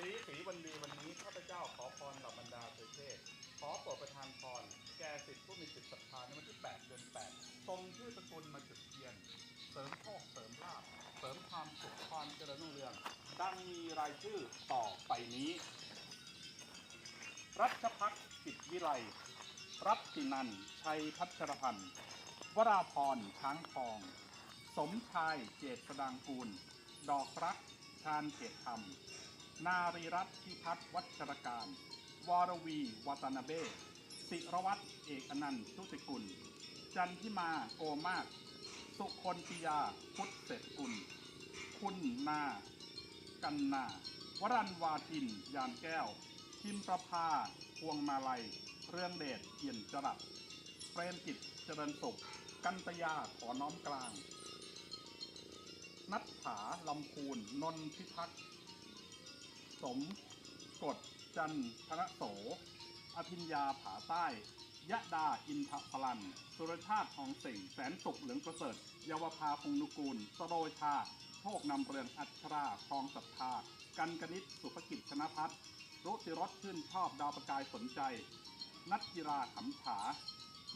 สีสีวันนี้วันนี้ข้าพเจ้าขอพรต่อบรรดาประเทขอโปรดประทานพร แก่สิทธิผู้มีจิตศรัทธาในวันที่ 8 เดือน 8 ตรงชื่อตรกูลมาจุดเทียน เสริมโชคเสริมลาภเสริมความสุขความเจริญรุ่งเรือง ดังมีรายชื่อต่อไปนี้ รัชพักจิตวิไลรัตตินันชัยพัชรพันธ์ วราพรช้างทอง สมชายเจตสดางกูล ดอกรักชาญเขตธรรม นารีรัตน์พิพัฒน์วัชรการ วรวี วัตนาเบศศิรวัตรเอกอนันต์ชุติกุล จันทิมาโกมาศสุคนปิยาพุทธเศรษฐกุล คุณนา กันนา วรันวาทิน ยานแก้วพิมประภา พวงมาลัย เรื่องเดชเอี่ยนจรัสเปรมกิจเจริญสุข กันตยาขอน้อมกลาง นัทถาลำพูนนนพิทักษ์ สมกฎจันทรโส อภิญญาผาใต้ยะดาอินทพลัน สุรชาติทองสิงแสนสุขเหลืองประเสริฐเยาวภาพงนุกูล สโรชา โชคนำเรืองอัชราทองศรัทธา กันกนิษสุภกิจชนะพัฒรุติรสชื่นชอบดาวประกายสนใจ นัทจิราขำฉา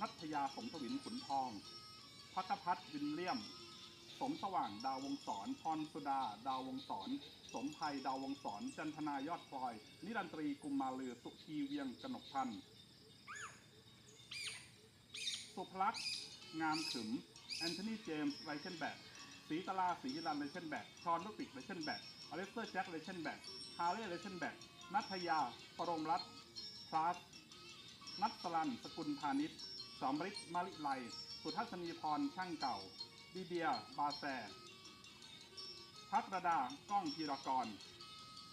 นัทยาสมทวินขุนทอง พักพัฒน์วินเลี่ยม สมสว่างดาววงศรพรสุดา ดาววงศร สมภัยดาววงศร จันทนายอดพลอย นิรันตรีกุมมาลือ สุทีเวียงกนกพันธ์สุภลักษณ์งามขึม แอนโทนีเจมส์ไรเชนแบกศรีตลาศรีรันไรเชนแบกชอนลุปิกไรเชนแบกอเล็กเตอร์แจ็คไรเชนแบกฮาร์เร่ไรเชนแบกนัทยา ปรมรัตน์พลัสนัทสลัน สกุลพาณิชย์สอมฤทธิ์มาลิไล สุทัศนีพร ช่างเก่า ดีเดีย บาแซพัทรดา ก้องธีรกร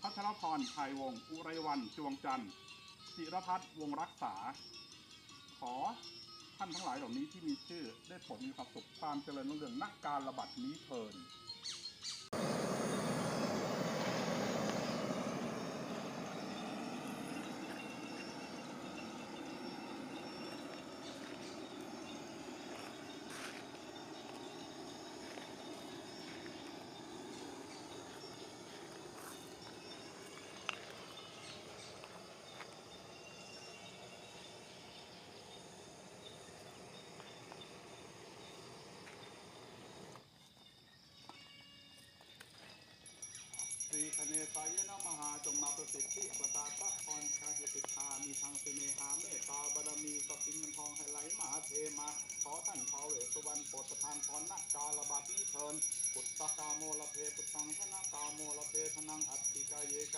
พัชรพรไทยวง อุไรวันจวงจันทร์จิรพัฒน์วงรักษา ขอท่านทั้งหลายเหล่านี้ที่มีชื่อได้ผลมีความสุขความเจริญรุ่งเรืองนักการระบัดนี้เทิน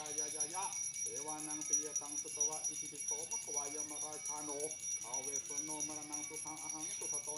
ายายายะเอวานังปียตังสุตวะอิติปิโสภควายมาราชาโนทาเวสโนมรนังสุทังอหังสุทโต